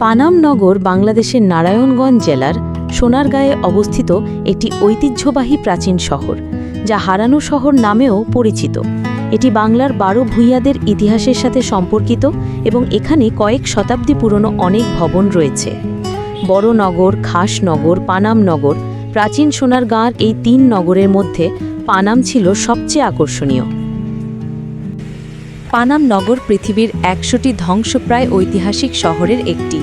পানামনগর বাংলাদেশের নারায়ণগঞ্জ জেলার সোনারগাঁয়ে অবস্থিত একটি ঐতিহ্যবাহী প্রাচীন শহর, যা হারানো শহর নামেও পরিচিত। এটি বাংলার বারো ভূঁইয়াদের ইতিহাসের সাথে সম্পর্কিত এবং এখানে কয়েক শতাব্দী পুরনো অনেক ভবন রয়েছে। বড়নগর খাসনগর পানামনগর প্রাচীন সোনারগাঁর এই তিন নগরের মধ্যে পানাম ছিল সবচেয়ে আকর্ষণীয়। পানাম নগর পৃথিবীর একশোটি ধ্বংসপ্রায় ঐতিহাসিক শহরের একটি।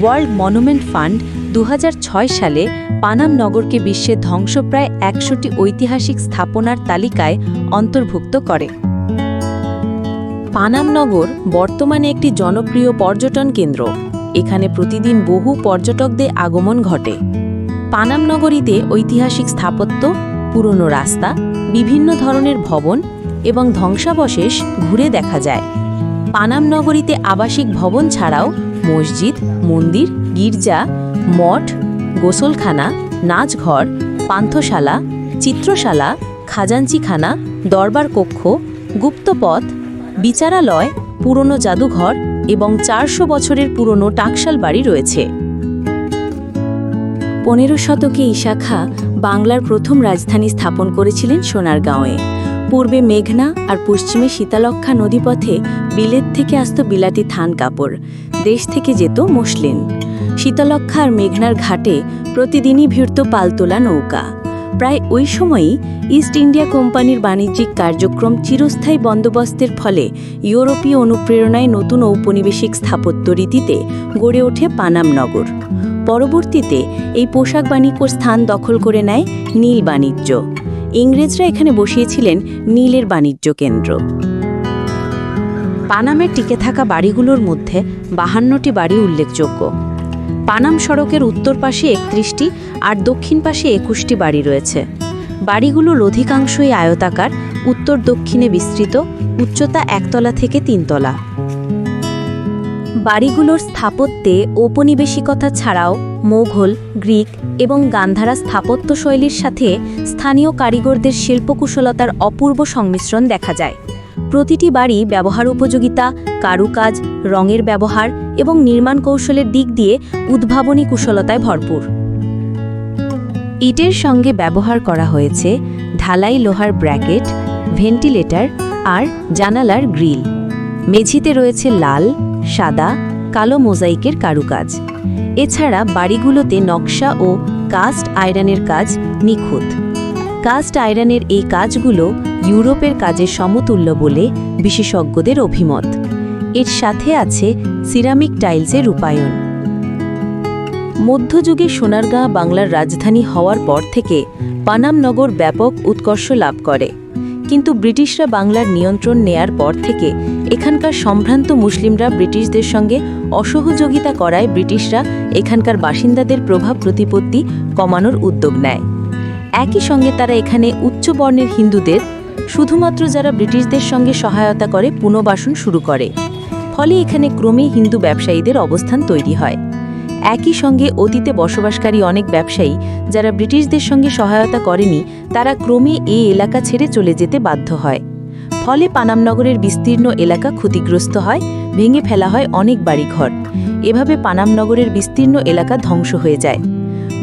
ওয়ার্ল্ড মনুমেন্ট ফান্ড দু হাজার ছয় সালে পানাম নগরকে বিশ্বের ধ্বংসপ্রায় একশোটি ঐতিহাসিক স্থাপনার তালিকায় অন্তর্ভুক্ত করে। পানাম নগর বর্তমানে একটি জনপ্রিয় পর্যটন কেন্দ্র। এখানে প্রতিদিন বহু পর্যটকদের আগমন ঘটে। পানাম নগরীতে ঐতিহাসিক স্থাপত্য, পুরনো রাস্তা, বিভিন্ন ধরনের ভবন এবং ধ্বংসাবশেষ ঘুরে দেখা যায়। পানাম নগরীতে আবাসিক ভবন ছাড়াও মসজিদ, মন্দির, গির্জা, মঠ, গোসলখানা, নাচঘর, পান্থশালা, চিত্রশালা, খাজাঞ্চিখানা, দরবার কক্ষ, গুপ্তপথ, বিচারালয়, পুরনো জাদুঘর এবং চারশো বছরের পুরনো টাকশাল বাড়ি রয়েছে। পনেরো শতকে ইশাখা বাংলার প্রথম রাজধানী স্থাপন করেছিলেন সোনারগাঁওয়ে। পূর্বে মেঘনা আর পশ্চিমে শীতালক্ষা নদীপথে বিলেত থেকে আসত বিলাতি থান কাপড়। দেশ থেকে যেত মসলিন। শীতলক্ষা আর মেঘনার ঘাটে প্রতিদিনই ভিড়ত পালতোলা নৌকা। প্রায় ওই সময়ই ইস্ট ইন্ডিয়া কোম্পানির বাণিজ্যিক কার্যক্রম চিরস্থায়ী বন্দোবস্তের ফলে ইউরোপীয় অনুপ্রেরণায় নতুন ঔপনিবেশিক স্থাপত্য রীতিতে গড়ে ওঠে পানাম নগর। পরবর্তীতে এই পোশাক বাণিজ্যর স্থান দখল করে নেয় নীল বাণিজ্য। ইংরেজরা এখানে বসিয়েছিলেন নীলের বাণিজ্য কেন্দ্র। পানামে টিকে থাকা বাড়িগুলোর মধ্যে বাহান্নটি বাড়ি উল্লেখযোগ্য। পানাম সড়কের উত্তর পাশে একত্রিশটি আর দক্ষিণ পাশে একুশটি বাড়ি রয়েছে। বাড়িগুলোর অধিকাংশই আয়তাকার, উত্তর দক্ষিণে বিস্তৃত, উচ্চতা একতলা থেকে তিনতলা। বাড়িগুলোর স্থাপত্যে ঔপনিবেশিকতা ছাড়াও মোঘল, গ্রিক এবং গান্ধারা স্থাপত্য শৈলীর সাথে স্থানীয় কারিগরদের শিল্পকুশলতার অপূর্ব সংমিশ্রণ দেখা যায়। প্রতিটি বাড়ি ব্যবহার উপযোগিতা, কারুকাজ, রঙের ব্যবহার এবং নির্মাণ কৌশলের দিক দিয়ে উদ্ভাবনী কুশলতায় ভরপুর। ইটের সঙ্গে ব্যবহার করা হয়েছে ঢালাই লোহার ব্র্যাকেট, ভেন্টিলেটর আর জানালার গ্রিল। মেঝিতে রয়েছে লাল, সাদা কালো মোজাইকের কারুকাজ। এছাড়া বাড়িগুলোতে নকশা ও কাস্ট আয়রনের কাজ নিখুঁত। কাস্ট আয়রনের এই কাজগুলো ইউরোপের কাজের সমতুল্য বলে বিশেষজ্ঞদের অভিমত। এর সাথে আছে সিরামিক টাইলসের রূপায়ণ। মধ্যযুগে সোনারগাঁ বাংলার রাজধানী হওয়ার পর থেকে পানামনগর ব্যাপক উৎকর্ষ লাভ করে। কিন্তু ব্রিটিশরা বাংলার নিয়ন্ত্রণ নেয়ার পর থেকে এখানকার সম্ভ্রান্ত মুসলিমরা ব্রিটিশদের সঙ্গে অসহযোগিতা করায় ব্রিটিশরা এখানকার বাসিন্দাদের প্রভাব প্রতিপত্তি কমানোর উদ্যোগ নেয়। একই সঙ্গে তারা এখানে উচ্চ বর্ণের হিন্দুদের, শুধুমাত্র যারা ব্রিটিশদের সঙ্গে সহায়তা করে, পুনর্বাসন শুরু করে। ফলে এখানে ক্রমে হিন্দু ব্যবসায়ীদের অবস্থান তৈরি হয়। একই সঙ্গে অতীতে বসবাসকারী অনেক ব্যবসায়ী যারা ব্রিটিশদের সঙ্গে সহায়তা করেনি, তারা ক্রমে এই এলাকা ছেড়ে চলে যেতে বাধ্য হয়। ফলে পানামনগরের বিস্তীর্ণ এলাকা ক্ষতিগ্রস্ত হয়, ভেঙে ফেলা হয় অনেক বাড়িঘর। এভাবে পানামনগরের বিস্তীর্ণ এলাকা ধ্বংস হয়ে যায়।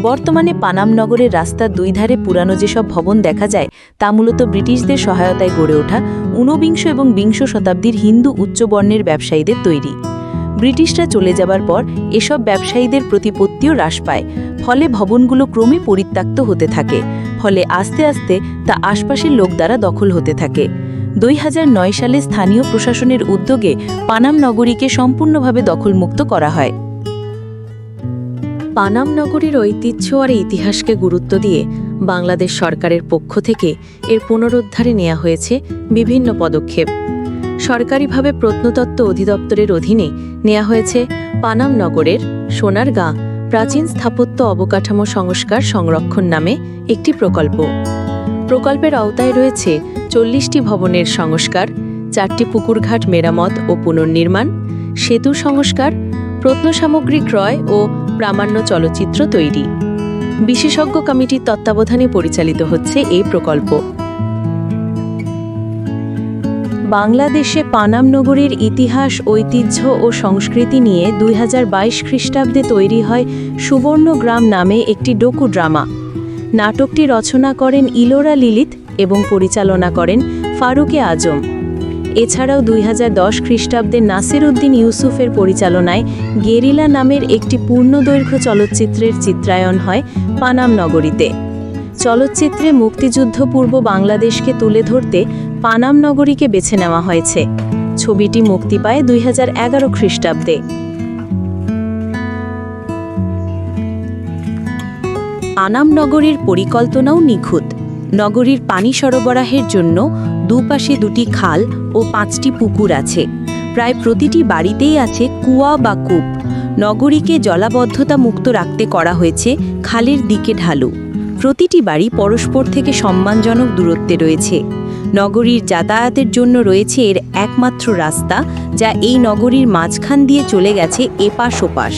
বর্তমানে পানামনগরের রাস্তার দুই ধারে পুরানো যেসব ভবন দেখা যায়, তা মূলত ব্রিটিশদের সহায়তায় গড়ে ওঠা ঊনবিংশ এবং বিংশ শতাব্দীর হিন্দু উচ্চবর্ণের ব্যবসায়ীদের তৈরি। ব্রিটিশরা চলে যাবার পর এসব ব্যবসায়ীদের প্রতিপত্তিও হ্রাস পায়। ফলে ভবনগুলো ক্রমে পরিত্যক্ত হতে থাকে। ফলে আস্তে আস্তে তা আশপাশের লোক দ্বারা দখল হতে থাকে। দুই হাজার নয় সালে স্থানীয় প্রশাসনের উদ্যোগে পানাম নগরীকে সম্পূর্ণভাবে দখলমুক্ত করা হয়। পানাম নগরীর ঐতিহ্য আর ইতিহাসকে গুরুত্ব দিয়ে বাংলাদেশ সরকারের পক্ষ থেকে এর পুনরুদ্ধারে নেওয়া হয়েছে বিভিন্ন পদক্ষেপ। সরকারিভাবে প্রত্নতত্ত্ব অধিদপ্তরের অধীনে নেওয়া হয়েছে পানাম নগরের সোনারগাঁ প্রাচীন স্থাপত্য অবকাঠামো সংস্কার সংরক্ষণ নামে একটি প্রকল্প। প্রকল্পের আওতায় রয়েছে চল্লিশটি ভবনের সংস্কার, চারটি পুকুরঘাট মেরামত ও পুনর্নির্মাণ, সেতু সংস্কার, প্রত্নসামগ্রী ক্রয় ও প্রামাণ্য চলচ্চিত্র তৈরি। বিশেষজ্ঞ কমিটির তত্ত্বাবধানে পরিচালিত হচ্ছে এই প্রকল্প। বাংলাদেশে পানাম নগরীর ইতিহাস, ঐতিহ্য ও সংস্কৃতি নিয়ে দুই হাজার বাইশ খ্রিস্টাব্দে তৈরি হয় সুবর্ণগ্রাম নামে একটি ডোকু ড্রামা নাটকটি রচনা করেন ইলোরা লিলিত এবং পরিচালনা করেন ফারুকে আজম। এছাড়াও দুই হাজার দশ খ্রিস্টাব্দে নাসির উদ্দিন ইউসুফের পরিচালনায় গেরিলা নামের একটি পূর্ণদৈর্ঘ্য চলচ্চিত্রের চিত্রায়ন হয় পানাম নগরীতে। চলচ্চিত্রে মুক্তিযুদ্ধপূর্ব বাংলাদেশকে তুলে ধরতে পানাম নগরীকে বেছে নেওয়া হয়েছে। ছবিটি মুক্তি পায় দুই হাজার এগারো খ্রিস্টাব্দে। পানাম নগরীর পরিকল্পনাও নিখুঁত। নগরীর পানি সরবরাহের জন্য দুপাশে দুটি খাল ও পাঁচটি পুকুর আছে। প্রায় প্রতিটি বাড়িতেই আছে কুয়া বা কূপ। নগরীকে জলাবদ্ধতা মুক্ত রাখতে করা হয়েছে খালের দিকে ঢালু। প্রতিটি বাড়ি পরস্পর থেকে সম্মানজনক দূরত্বে রয়েছে। নগরীর যাতায়াতের জন্য রয়েছে এর একমাত্র রাস্তা, যা এই নগরীর মাঝখান দিয়ে চলে গেছে এপাশ ওপাশ।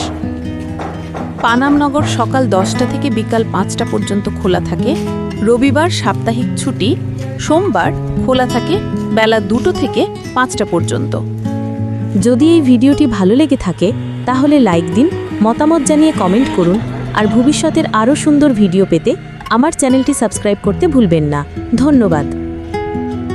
পানামনগর সকাল দশটা থেকে বিকাল পাঁচটা পর্যন্ত খোলা থাকে। রবিবার সাপ্তাহিক ছুটি, সোমবার খোলা থাকে বেলা দুটো থেকে পাঁচটা পর্যন্ত। যদি এই ভিডিওটি ভালো লেগে থাকে, তাহলে লাইক দিন, মতামত জানিয়ে কমেন্ট করুন, আর ভবিষ্যতের আরও সুন্দর ভিডিও পেতে আমার চ্যানেলটি সাবস্ক্রাইব করতে ভুলবেন না। ধন্যবাদ।